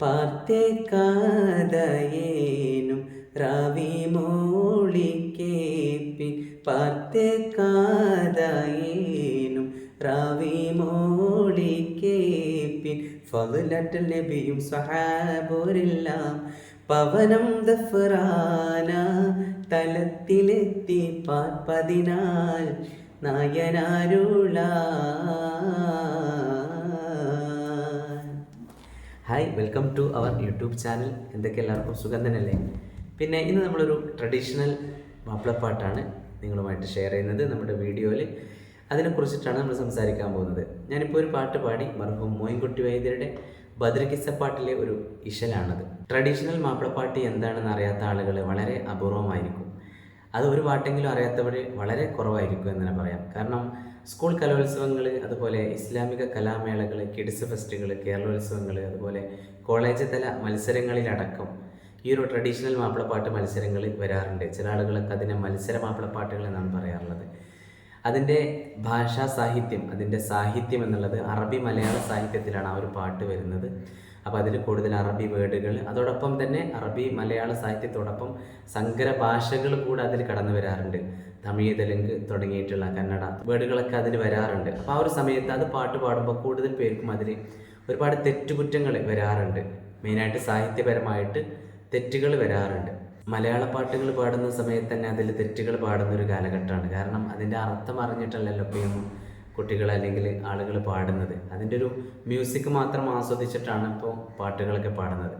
പാർത്തേക്കാതയേനും റവി മോളിക്കേപ്പിൻ പാർത്തേക്കാതയേനും റവി മോളിക്കേപ്പിൻ ഫضലറ്റ് നബിയും സഹാബോരെല്ലാം പവനം ദഫറാന തലത്തിലെത്തി പാർപ്പതിനാൽ നായനാരുള. Hi welcome to our YouTube channel എന്തൊക്കെ എല്ലാവർക്കും സുഖം തന്നെയല്ലേ? പിന്നെ ഇന്ന് നമ്മളൊരു ട്രഡീഷണൽ മാപ്പിളപ്പാട്ടാണ് നിങ്ങളുമായിട്ട് ഷെയർ ചെയ്യുന്നത് നമ്മുടെ വീഡിയോയിൽ അതിനെക്കുറിച്ചിട്ടാണ് നമ്മൾ സംസാരിക്കാൻ പോകുന്നത്. ഞാനിപ്പോൾ ഒരു പാട്ട് പാടി മർഹൂം മോയിൻകുട്ടി വൈദ്യരുടെ ബദ്രകിസപ്പാട്ടിലെ ഒരു ഇഷലാണത് ട്രഡീഷണൽ മാപ്പിളപ്പാട്ട് എന്താണെന്ന് അറിയാത്ത ആളുകൾ വളരെ അപൂർവമായിരിക്കും. അത് ഒരു പാട്ടെങ്കിലും അറിയാത്തവർ വളരെ കുറവായിരിക്കും എന്ന് തന്നെ പറയാം. കാരണം സ്കൂൾ കലോത്സവങ്ങൾ അതുപോലെ ഇസ്ലാമിക കലാമേളകൾ കിഡ്സ് ഫെസ്റ്റുകൾ കേരളോത്സവങ്ങൾ അതുപോലെ കോളേജ് തല മത്സരങ്ങളിലടക്കം ഈ ഒരു ട്രഡീഷണൽ മാപ്പിളപ്പാട്ട് മത്സരങ്ങൾ വരാറുണ്ട്. ചില ആളുകളൊക്കെ അതിനെ മത്സര മാപ്പിളപ്പാട്ടുകൾ എന്നാണ് പറയാറുള്ളത്. അതിന്റെ ഭാഷാ സാഹിത്യം അതിന്റെ സാഹിത്യം എന്നുള്ളത് അറബി മലയാള സാഹിത്യത്തിലാണ് ആ ഒരു പാട്ട് വരുന്നത്. അപ്പോൾ അതിൽ കൂടുതൽ അറബി വേർഡുകൾ അതോടൊപ്പം തന്നെ അറബി മലയാള സാഹിത്യത്തോടൊപ്പം സങ്കര ഭാഷകൾ കൂടെ അതിൽ കടന്നു വരാറുണ്ട്. തമിഴ് തെലുങ്ക് തുടങ്ങിയിട്ടുള്ള കന്നഡ വേർഡുകളൊക്കെ അതിൽ വരാറുണ്ട്. അപ്പോൾ ആ ഒരു സമയത്ത് അത് പാട്ട് പാടുമ്പോൾ കൂടുതൽ പേർക്കും അതിൽ ഒരുപാട് തെറ്റുകുറ്റങ്ങൾ വരാറുണ്ട്. മെയിനായിട്ട് സാഹിത്യപരമായിട്ട് തെറ്റുകൾ വരാറുണ്ട്. മലയാള പാട്ടുകൾ പാടുന്ന സമയത്ത് തന്നെ അതിൽ തെറ്റുകൾ പാടുന്ന ഒരു കാലഘട്ടമാണ്. കാരണം അതിന്റെ അർത്ഥം അറിഞ്ഞിട്ടല്ലല്ലോ ഇപ്പോൾ കുട്ടികൾ അല്ലെങ്കിൽ ആളുകൾ പാടുന്നത്. അതിന്റെ ഒരു മ്യൂസിക് മാത്രം ആസ്വദിച്ചിട്ടാണ് ഇപ്പോൾ പാട്ടുകളൊക്കെ പാടുന്നത്.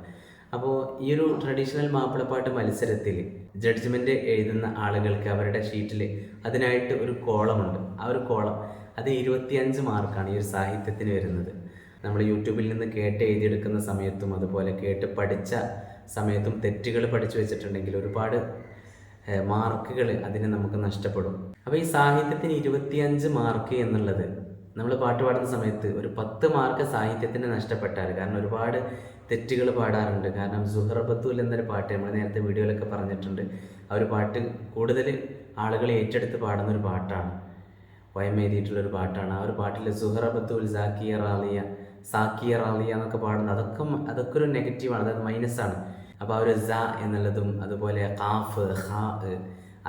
അപ്പോൾ ഈ ഒരു ട്രഡീഷണൽ മാപ്പിളപ്പാട്ട് മത്സരത്തിൽ ജഡ്ജ്മെന്റ് എഴുതുന്ന ആളുകൾക്ക് അവരുടെ ഷീറ്റിൽ അതിനായിട്ട് ഒരു കോളമുണ്ട്. ആ ഒരു കോളം അത് ഇരുപത്തിയഞ്ച് മാർക്കാണ് ഈ ഒരു സാഹിത്യത്തിന് വരുന്നത്. നമ്മൾ യൂട്യൂബിൽ നിന്ന് കേട്ട് എഴുതിയെടുക്കുന്ന സമയത്തും അതുപോലെ കേട്ട് പഠിച്ച സമയത്തും തെറ്റുകൾ പഠിച്ചു വെച്ചിട്ടുണ്ടെങ്കിൽ ഒരുപാട് മാർക്കുകൾ അതിനെ നമുക്ക് നഷ്ടപ്പെടും. അപ്പോൾ ഈ സാഹിത്യത്തിന് ഇരുപത്തിയഞ്ച് മാർക്ക് എന്നുള്ളത് നമ്മൾ പാട്ട് പാടുന്ന സമയത്ത് ഒരു പത്ത് മാർക്ക് സാഹിത്യത്തിന് നഷ്ടപ്പെട്ടാൽ കാരണം ഒരുപാട് തെറ്റുകൾ പാടാറുണ്ട്. കാരണം സുഹറബത്തുൽ എന്നൊരു പാട്ട് നമ്മൾ നേരത്തെ വീഡിയോയിലൊക്കെ പറഞ്ഞിട്ടുണ്ട്. ആ ഒരു പാട്ട് കൂടുതൽ ആളുകൾ ഏറ്റെടുത്ത് പാടുന്ന ഒരു പാട്ടാണ്. വയം എഴുതിയിട്ടുള്ളൊരു പാട്ടാണ്. ആ ഒരു പാട്ടിൽ സുഹറബത്തുൽ സാക്കിയ റാലിയ സാക്കിയ റാലിയ എന്നൊക്കെ പാടുന്നത് അതൊക്കെ അതൊക്കെ ഒരു നെഗറ്റീവാണ് അതായത് മൈനസാണ് അപ്പോൾ ആ ഒരു സ എന്നുള്ളതും അതുപോലെ കാഫ് ഹാ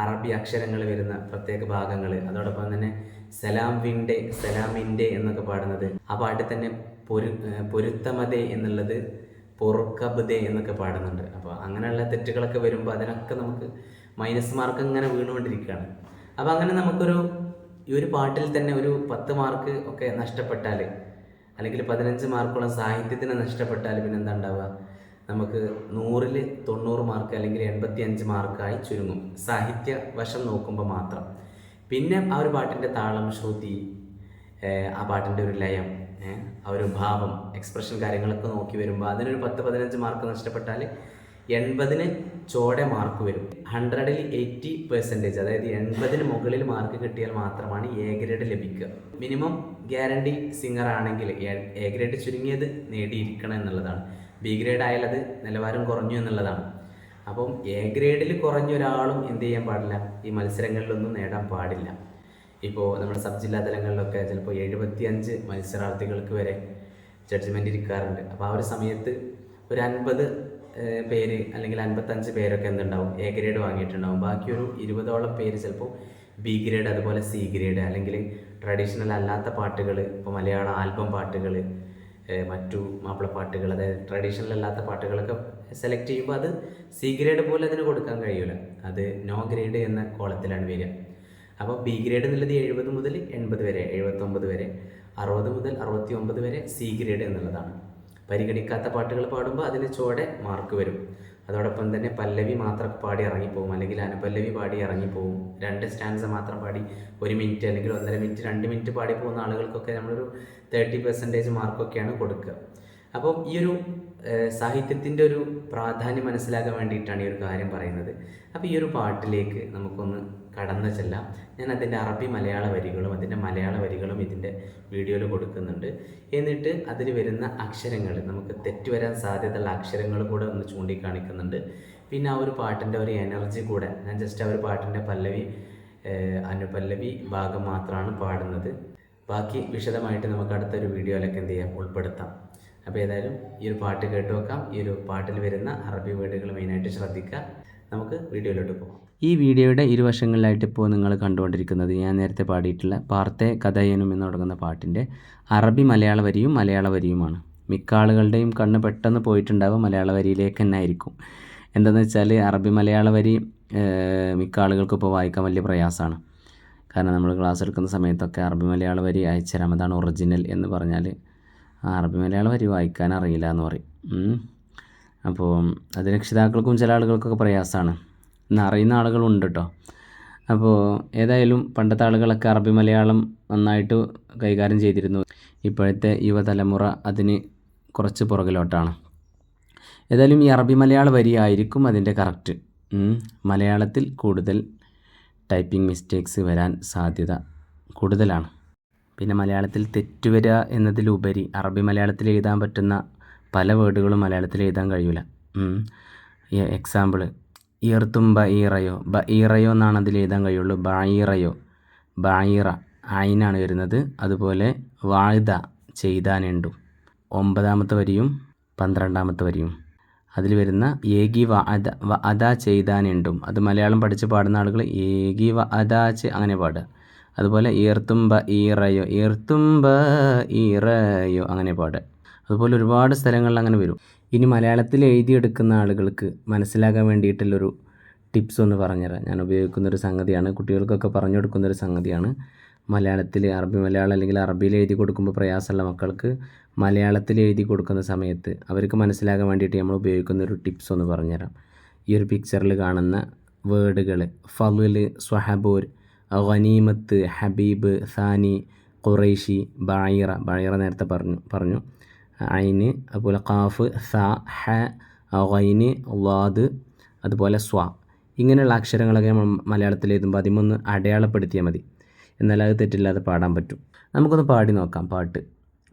അറബി അക്ഷരങ്ങൾ വരുന്ന പ്രത്യേക ഭാഗങ്ങൾ അതോടൊപ്പം തന്നെ സലാം സലാമിന്റെ എന്നൊക്കെ പാടുന്നത്. ആ പാട്ടിൽ തന്നെ പൊരു പൊരുത്തമതേ എന്നുള്ളത് പൊറുക്കബദേ എന്നൊക്കെ പാടുന്നുണ്ട്. അപ്പോൾ അങ്ങനെയുള്ള തെറ്റുകളൊക്കെ വരുമ്പോൾ അതിനൊക്കെ നമുക്ക് മൈനസ് മാർക്ക് ഇങ്ങനെ വീണുകൊണ്ടിരിക്കുകയാണ്. അപ്പോൾ അങ്ങനെ നമുക്കൊരു ഈ ഒരു പാട്ടിൽ തന്നെ ഒരു പത്ത് മാർക്ക് ഒക്കെ നഷ്ടപ്പെട്ടാൽ അല്ലെങ്കിൽ പതിനഞ്ച് മാർക്കുള്ള സാഹിത്യത്തിന് നഷ്ടപ്പെട്ടാൽ പിന്നെ എന്താ ഉണ്ടാവുക? നമുക്ക് നൂറിൽ തൊണ്ണൂറ് മാർക്ക് അല്ലെങ്കിൽ എൺപത്തി അഞ്ച് മാർക്കായി ചുരുങ്ങും. സാഹിത്യ വശം നോക്കുമ്പോൾ മാത്രം. പിന്നെ ആ ഒരു പാട്ടിന്റെ താളം ശ്രുതി ആ പാട്ടിന്റെ ഒരു ലയം ആ ഒരു ഭാവം എക്സ്പ്രഷൻ കാര്യങ്ങളൊക്കെ നോക്കി വരുമ്പോൾ അതിനൊരു പത്ത് പതിനഞ്ച് മാർക്ക് നഷ്ടപ്പെട്ടാൽ എൺപതിന് ചോടെ മാർക്ക് വരും. ഹൺഡ്രഡിൽ എയ്റ്റി പെർസെന്റേജ് അതായത് എൺപതിന് മുകളിൽ മാർക്ക് കിട്ടിയാൽ മാത്രമാണ് എ ഗ്രേഡ് ലഭിക്കുക. മിനിമം ഗ്യാരണ്ടി സിംഗർ ആണെങ്കിൽ എ ഗ്രേഡ് ചുരുങ്ങിയത് നേടിയിരിക്കണം എന്നുള്ളതാണ്. ബി ഗ്രേഡ് ആയാൽ അത് നിലവാരം കുറഞ്ഞു എന്നുള്ളതാണ്. അപ്പം എ ഗ്രേഡിൽ കുറഞ്ഞ ഒരാളും എന്ത് ചെയ്യാൻ പാടില്ല. ഈ മത്സരങ്ങളിലൊന്നും നേടാൻ പാടില്ല. ഇപ്പോൾ നമ്മുടെ സബ് ജില്ലാ തലങ്ങളിലൊക്കെ ചിലപ്പോൾ എഴുപത്തി അഞ്ച് മത്സരാർത്ഥികൾക്ക് വരെ ജഡ്ജ്മെന്റ് ഇരിക്കാറുണ്ട്. അപ്പോൾ ആ ഒരു സമയത്ത് ഒരു അൻപത് പേര് അല്ലെങ്കിൽ അൻപത്തഞ്ച് പേരൊക്കെ എന്തുണ്ടാവും? A grade വാങ്ങിയിട്ടുണ്ടാവും. ബാക്കിയൊരു ഇരുപതോളം പേര് ചിലപ്പോൾ ബി ഗ്രേഡ് അതുപോലെ സി ഗ്രേഡ് അല്ലെങ്കിൽ ട്രഡീഷണൽ അല്ലാത്ത പാട്ടുകൾ ഇപ്പോൾ മലയാളം ആൽബം പാട്ടുകൾ മറ്റു മാപ്പിളപ്പാട്ടുകൾ അതായത് ട്രഡീഷണൽ അല്ലാത്ത പാട്ടുകളൊക്കെ സെലക്ട് ചെയ്യുമ്പോൾ അത് സി ഗ്രേഡ് പോലെ അതിന് കൊടുക്കാൻ കഴിയില്ല അത് നോ ഗ്രേഡ് എന്ന കോളത്തിലാണ് വരിക. അപ്പോൾ ബി ഗ്രേഡ് എന്നുള്ളത് എഴുപത് മുതൽ എൺപത് വരെ എഴുപത്തൊമ്പത് വരെ അറുപത് മുതൽ അറുപത്തി ഒമ്പത് വരെ സി ഗ്രേഡ് എന്നുള്ളതാണ്. പരിഗണിക്കാത്ത പാട്ടുകൾ പാടുമ്പോൾ അതിന് ചോടെ മാർക്ക് വരും. അതോടൊപ്പം തന്നെ പല്ലവി മാത്രം പാടി ഇറങ്ങിപ്പോവും. അല്ലെങ്കിൽ അനുപല്ലവി പാടി ഇറങ്ങിപ്പോവും. രണ്ട് സ്റ്റാൻസ് മാത്രം പാടി ഒരു മിനിറ്റ് അല്ലെങ്കിൽ ഒന്നര മിനിറ്റ് രണ്ട് മിനിറ്റ് പാടി പോകുന്ന ആളുകൾക്കൊക്കെ നമ്മളൊരു തേർട്ടി പെർസെന്റേജ് മാർക്കൊക്കെയാണ് കൊടുക്കുക. അപ്പം ഈ ഒരു സാഹിത്യത്തിന്റെ ഒരു പ്രാധാന്യം മനസ്സിലാക്കാൻ വേണ്ടിയിട്ടാണ് ഈ ഒരു കാര്യം പറയുന്നത്. അപ്പോൾ ഈ ഒരു പാട്ടിലേക്ക് നമുക്കൊന്ന് കടന്നു ചെല്ലാം. ഞാൻ അതിന്റെ അറബി മലയാള വരികളും അതിന്റെ മലയാള വരികളും ഇതിന്റെ വീഡിയോയിൽ കൊടുക്കുന്നുണ്ട്. എന്നിട്ട് അതിൽ വരുന്ന അക്ഷരങ്ങൾ നമുക്ക് തെറ്റുവരാൻ സാധ്യതയുള്ള അക്ഷരങ്ങൾ കൂടെ ഒന്ന് ചൂണ്ടിക്കാണിക്കുന്നുണ്ട്. പിന്നെ ആ ഒരു പാട്ടിന്റെ ഒരു എനർജി കൂടെ ഞാൻ ജസ്റ്റ് ആ ഒരു പാട്ടിന്റെ പല്ലവി അനുപല്ലവി ഭാഗം മാത്രമാണ് പാടുന്നത്. ബാക്കി വിശദമായിട്ട് നമുക്ക് അടുത്തൊരു വീഡിയോയിലൊക്കെ എന്ത് ചെയ്യാം ഉൾപ്പെടുത്താം. അപ്പോൾ ഏതായാലും ഈ ഒരു പാട്ട് കേട്ട് വെക്കാം ഈ ഒരു പാട്ടിൽ വരുന്ന അറബി വേർഡുകൾ മെയിനായിട്ട് ശ്രദ്ധിക്കുക. നമുക്ക് വീഡിയോയിലോട്ട് പോകാം ഈ വീഡിയോയുടെ ഇരുവശങ്ങളിലായിട്ട് ഇപ്പോൾ നിങ്ങൾ കണ്ടുകൊണ്ടിരിക്കുന്നത് ഞാൻ നേരത്തെ പാടിയിട്ടുള്ള പാർത്തെ കഥയനും എന്ന് തുടങ്ങുന്ന പാട്ടിന്റെ അറബി മലയാള വരിയും മലയാള വരിയുമാണ്. മിക്ക ആളുകളുടെയും കണ്ണ് പെട്ടെന്ന് പോയിട്ടുണ്ടാവും മലയാള വരിയിലേക്ക് തന്നെ ആയിരിക്കും. എന്താണെന്ന് വെച്ചാൽ അറബി മലയാള വരി മിക്ക ആളുകൾക്കും ഇപ്പോൾ വായിക്കാൻ വലിയ പ്രയാസമാണ്. കാരണം നമ്മൾ ക്ലാസ് എടുക്കുന്ന സമയത്തൊക്കെ അറബി മലയാള വരി അയച്ച അതാണ് ഒറിജിനൽ എന്ന് പറഞ്ഞാൽ അറബി മലയാള വരി വായിക്കാൻ അറിയില്ല എന്ന് പറയും. അപ്പോൾ അത് രക്ഷിതാക്കൾക്കും ചില ആളുകൾക്കൊക്കെ പ്രയാസമാണ്. ഇന്ന് അറിയുന്ന ആളുകളുണ്ട് കേട്ടോ അപ്പോൾ ഏതായാലും പണ്ടത്തെ ആളുകളൊക്കെ അറബി മലയാളം നന്നായിട്ട് കൈകാര്യം ചെയ്തിരുന്നു. ഇപ്പോഴത്തെ യുവതലമുറ അതിന് കുറച്ച് പുറകിലോട്ടാണ്. ഏതായാലും ഈ അറബി മലയാള വരിയായിരിക്കും അതിന്റെ കറക്റ്റ്. മലയാളത്തിൽ കൂടുതൽ ടൈപ്പിംഗ് മിസ്റ്റേക്സ് വരാൻ സാധ്യത കൂടുതലാണ്. പിന്നെ മലയാളത്തിൽ തെറ്റുവരിക എന്നതിലുപരി അറബി മലയാളത്തിൽ എഴുതാൻ പറ്റുന്ന പല വേർഡുകളും മലയാളത്തിൽ എഴുതാൻ കഴിയില്ല എക്സാമ്പിൾ ഈർത്തും ബ ഈറയോ ബ ഈറയോ എന്നാണ് അതിൽ എഴുതാൻ കഴിയുള്ളൂ. ബായിറയോ ബായിറ ആയിനാണ് വരുന്നത്. അതുപോലെ വാഴുത ചെയ്താനുണ്ടു. ഒമ്പതാമത്തെ വരിയും പന്ത്രണ്ടാമത്തെ വരിയും. അതിൽ വരുന്ന ഏകി വ അദ വ അദ ചെയ്താനുണ്ടും. അത് മലയാളം പഠിച്ച് പാടുന്ന ആളുകൾ ഏകി വ അതാച്ച് അങ്ങനെ പാടുക. അതുപോലെ ഈർത്തുംബ ഈറയോ ഈർത്തുംബ ഈറയോ അങ്ങനെ പാടുക. അതുപോലെ ഒരുപാട് സ്ഥലങ്ങളിൽ അങ്ങനെ വരും. ഇനി മലയാളത്തിൽ എഴുതിയെടുക്കുന്ന ആളുകൾക്ക് മനസ്സിലാകാൻ വേണ്ടിയിട്ടുള്ളൊരു ടിപ്സ് ഒന്ന് പറഞ്ഞുതരാം. ഞാൻ ഉപയോഗിക്കുന്നൊരു സംഗതിയാണ് കുട്ടികൾക്കൊക്കെ പറഞ്ഞു കൊടുക്കുന്നൊരു സംഗതിയാണ്. മലയാളത്തിൽ അറബി മലയാളം അല്ലെങ്കിൽ അറബിയിൽ എഴുതി കൊടുക്കുമ്പോൾ പ്രയാസമുള്ള മക്കൾക്ക് മലയാളത്തിൽ എഴുതി കൊടുക്കുന്ന സമയത്ത് അവർക്ക് മനസ്സിലാകാൻ വേണ്ടിയിട്ട് നമ്മൾ ഉപയോഗിക്കുന്ന ഒരു ടിപ്സ് ഒന്ന് പറഞ്ഞുതരാം. ഈ ഒരു പിക്ചറിൽ കാണുന്ന വേർഡുകൾ ഫലുൽ സ്വഹബൂർ ഖനീമത്ത് ഹബീബ് സാനി ഖുറൈഷി ബായിറ ബായിറ നേരത്തെ പറഞ്ഞു പറഞ്ഞു. ഐന് അതുപോലെ കാഫ് സ ഹ ഖൈന് വാദ് അതുപോലെ സ്വ. ഇങ്ങനെയുള്ള അക്ഷരങ്ങളൊക്കെ നമ്മൾ മലയാളത്തിൽ എഴുതുമ്പോൾ അതിമൊന്ന് അടയാളപ്പെടുത്തിയാൽ മതി. എന്നാൽ അത് തെറ്റില്ലാതെ പാടാൻ പറ്റും. നമുക്കൊന്ന് പാടി നോക്കാം പാട്ട്.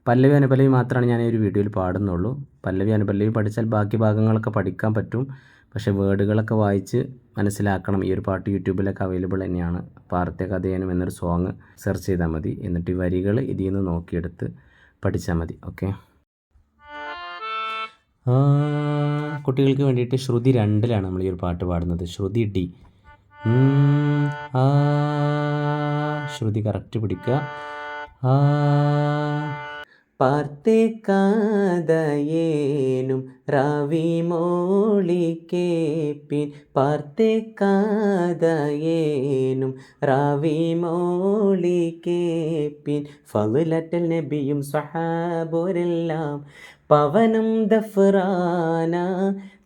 പല്ലവി അനുപല്ലവി മാത്രമാണ് ഞാൻ ഈ ഒരു വീഡിയോയിൽ പാടുന്നുള്ളൂ. പല്ലവി അനുപല്ലവി പഠിച്ചാൽ ബാക്കി ഭാഗങ്ങളൊക്കെ പഠിക്കാൻ പറ്റും. പക്ഷേ വേർഡുകളൊക്കെ വായിച്ച് മനസ്സിലാക്കണം. ഈ ഒരു പാട്ട് യൂട്യൂബിലൊക്കെ അവൈലബിൾ തന്നെയാണ്. പാർത്തെ കഥയനും എന്നൊരു സോങ് സെർച്ച് ചെയ്താൽ മതി. എന്നിട്ട് ഈ വരികൾ ഇതിൽ നിന്ന് നോക്കിയെടുത്ത് പഠിച്ചാൽ മതി. ഓക്കെ? കുട്ടികൾക്ക് വേണ്ടിയിട്ട് ശ്രുതി രണ്ടിലാണ് നമ്മൾ ഈ ഒരു പാട്ട് പാടുന്നത്. ശ്രുതി ഡി. ശ്രുതി കറക്റ്റ് പിടിക്കുക. പാർത്തേക്കാതയേനും റവി മോളിക്കേപ്പിൻ പാർത്തേക്കാതയേനും റവി മോളിക്കേപ്പിൻ ഫലുലറ്റൽ നബിയും സഹാബോരെല്ലാം പവനം ദഫ്രാന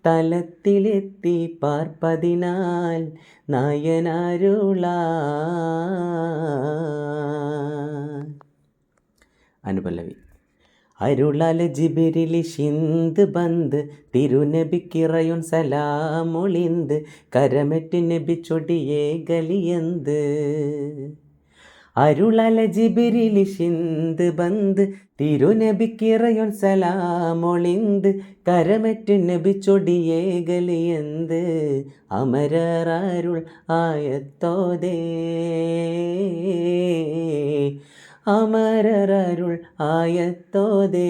തലത്തിലെത്തി പാർപ്പതിനാൽ നായനാരുള. അനുപല്ലവി. അരുളാല ജിബിരിലി ഷിന്ത് ബന്ദ് തിരുനബിക്കിറയുൻ സലാമൊളിന്ത് കരമെറ്റ് നബി ചൊടിയേ ഗലിയന്ത്. അരുളല ജിബിരിലി ഷിന്ത് ബന്ദ് തിരുനബിക്കിറയുൻ സലാമൊളിന്ത് കരമറ്റ് നബി ചൊടിയേ ഗലിയന്ത് അമരരുൾ ആയത്തോതേ അമരരുൾ ആയത്തോതേ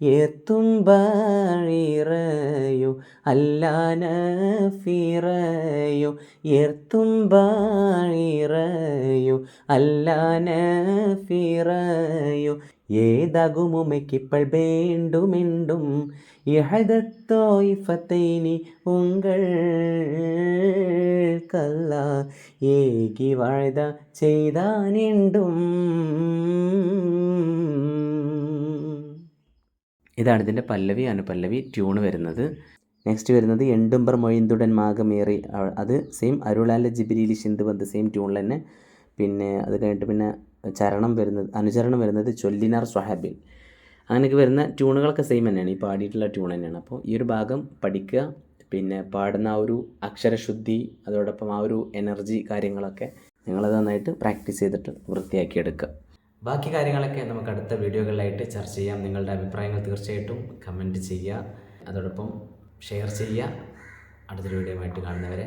ഏത്തുംബിറയോ അല്ലാനഫിറയോ എത്തുംബാഴിറയോ അല്ലാനഫിറയോ ഏതാകുമുമയ്ക്കിപ്പോൾ വേണ്ടുമെണ്ടും യഹദത്തോയിഫത്തൈനി ഉങ്കൾ കല്ല ഏകി വാഴ്ത ചെയ്താനിണ്ടും. ഇതാണ് ഇതിന്റെ പല്ലവി അനുപല്ലവി ട്യൂൺ വരുന്നത്. നെക്സ്റ്റ് വരുന്നത് എണ്ടുംബർ മൊഴിന്തുടൻ മാഗമേറി. അത് സെയിം അരുളാല ജിബിലി ശിന്ത് വന്ന് സെയിം ട്യൂണിൽ തന്നെ പിന്നെ അത് കഴിഞ്ഞിട്ട് പിന്നെ ചരണം വരുന്നത് അനുചരണം വരുന്നത് ചൊല്ലിനാർ സ്വഹാബിൻ അങ്ങനെയൊക്കെ വരുന്ന ട്യൂണുകളൊക്കെ സെയിം തന്നെയാണ്. ഈ പാടിയിട്ടുള്ള ട്യൂൺ തന്നെയാണ്. അപ്പോൾ ഈ ഒരു ഭാഗം പഠിക്കുക പിന്നെ പാടുന്ന ആ ഒരു അക്ഷരശുദ്ധി അതോടൊപ്പം ആ ഒരു എനർജി കാര്യങ്ങളൊക്കെ നിങ്ങളത് നന്നായിട്ട് പ്രാക്ടീസ് ചെയ്തിട്ട് വൃത്തിയാക്കി എടുക്കുക ബാക്കി കാര്യങ്ങളൊക്കെ നമുക്ക് അടുത്ത വീഡിയോകളിലായിട്ട് ചർച്ച ചെയ്യാം. നിങ്ങളുടെ അഭിപ്രായങ്ങൾ തീർച്ചയായിട്ടും കമന്റ് ചെയ്യുക. അതോടൊപ്പം ഷെയർ ചെയ്യുക. അടുത്തൊരു വീഡിയോയുമായിട്ട് കാണുന്നവരെ